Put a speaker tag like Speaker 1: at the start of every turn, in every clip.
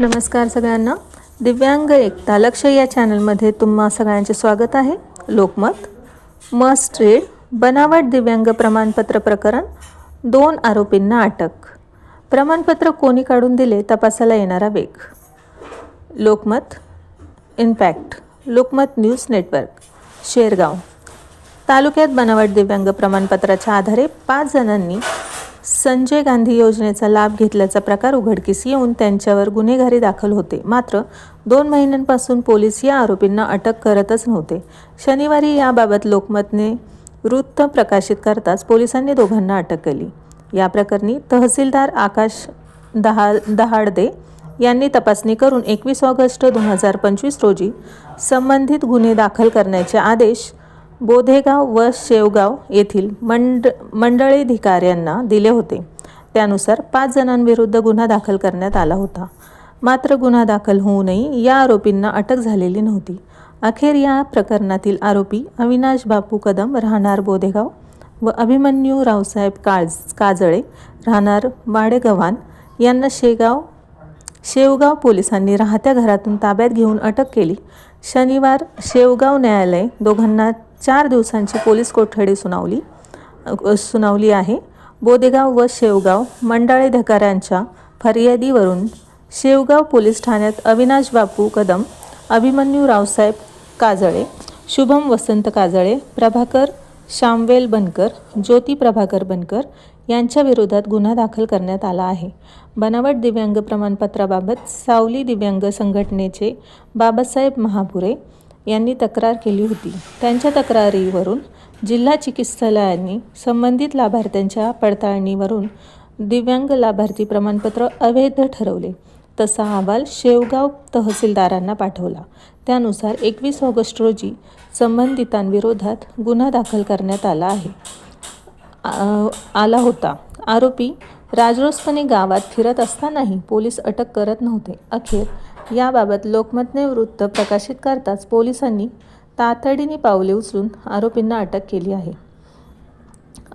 Speaker 1: नमस्कार सगळ्यांना. दिव्यांग एकता लक्ष या चॅनलमध्ये तुम्हा सगळ्यांचे स्वागत आहे. लोकमत मस्ट रीड बनावट दिव्यांग प्रमाणपत्र प्रकरण दोन आरोपींना अटक. प्रमाणपत्र कोणी काढून दिले तपासाला येणारा वेग. Lokmat impact Lokmat news network Shergaon. तालुक्यात बनावट दिव्यांग प्रमाणपत्राच्या आधारे पाच जणांनी संजय गांधी योजनेचा लाभ घेतल्याचा प्रकार उघडकीस येऊन त्यांच्यावर गुन्हेगारी दाखल होते. मात्र दोन महिन्यांपासून पोलीस या आरोपींना अटक करतच नव्हते. शनिवारी याबाबत लोकमतने वृत्त प्रकाशित करताच पोलिसांनी दोघांना अटक केली. या प्रकरणी तहसीलदार आकाश दहा दहाडदे यांनी तपासणी करून एकवीस ऑगस्ट दोन हजार पंचवीस रोजी संबंधित गुन्हे दाखल करण्याचे आदेश बोधेगाव व शेवगाव येथील मंड मंडळीधिकाऱ्यांना दिले होते. त्यानुसार पाच जणांविरुद्ध गुन्हा दाखल करण्यात आला होता. मात्र गुन्हा दाखल होऊनही या आरोपींना अटक झालेली नव्हती. अखेर या प्रकरणातील आरोपी अविनाश बापू कदम राहणार बोधेगाव व अभिमन्यू रावसाहेब काज काजळे राहणार वाडेगव्हाण यांना शेगाव शेवगाव पोलिसांनी राहत्या घरातून ताब्यात घेऊन अटक केली. शनिवार शेवगाव न्यायालय दोघांना चार दिवसांची पोलीस कोठडी सुनावली सुनावली आहे. बोदेगाव व शेवगाव मंडळेधकाऱ्यांच्या फर्यादीवरून शेवगाव पोलीस ठाण्यात अविनाश बापू कदम अभिमन्यू रावसाहेब काजळे शुभम वसंत काजळे प्रभाकर शामवेल बनकर ज्योती प्रभाकर बनकर यांच्या विरोधात गुन्हा दाखल करण्यात आला आहे. बनावट दिव्यांग प्रमाणपत्राबाबत सावली दिव्यांग संघटनेचे बाबासाहेब महापुरे यांनी तक्रार केली होती. त्यांच्या तक्रारीवरून जिल्हा चिकित्सालयांनी संबंधित लाभार्थ्यांच्या पडताळणीवरून दिव्यांग लाभार्थी प्रमाणपत्र अवैध ठरवले. तसा अहवाल शेवगाव तहसीलदारांना पाठवला. त्यानुसार एकवीस ऑगस्ट रोजी संबंधितांविरोधात गुन्हा दाखल करण्यात आला आहे. आला होता. आरोपी राजरोसपणे गावात फिरत असतानाही पोलीस अटक करत नव्हते. अखेर याबाबत लोकमतने वृत्त प्रकाशित करताच पोलिसांनी तातडीने पावले उचलून आरोपींना अटक केली आहे.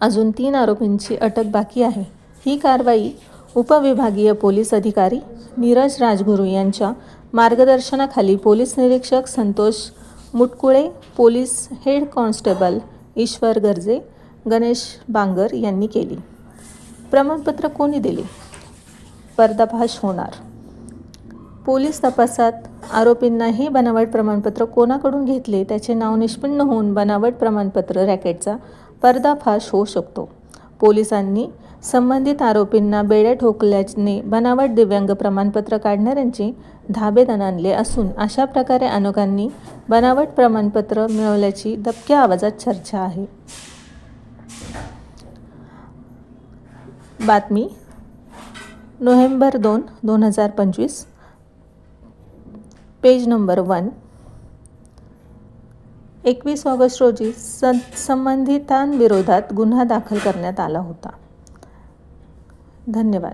Speaker 1: अजून तीन आरोपींची अटक बाकी आहे. ही कारवाई उपविभागीय पोलीस अधिकारी नीरज राजगुरू यांच्या मार्गदर्शनाखाली पोलीस निरीक्षक Santosh Mutkule police head constable Ishwar Garje Ganesh Bangar यांनी केली. प्रमाणपत्र कोणी दिले? पर्दाफाश होणार. पोलीस तपासात आरोपींना हे बनावट प्रमाणपत्र कोणाकडून घेतले त्याचे नाव निष्पन्न होऊन बनावट प्रमाणपत्र रॅकेटचा पर्दाफाश होऊ शकतो. पोलिसांनी संबंधित आरोपींना बेड्या ठोकल्याने बनावट दिव्यांग प्रमाणपत्र काढणाऱ्यांचे धाबे दणाणले असून अशा प्रकारे अनेकांनी बनावट प्रमाणपत्र मिळवल्याची दबक्या आवाजात चर्चा आहे. बातमी. नोव्हेंबर दोन दोन हजार पंचवीस. Page number one. एकवीस ऑगस्ट रोजी सं संबंधितांविरोधात गुन्हा दाखल करण्यात आला होता. धन्यवाद.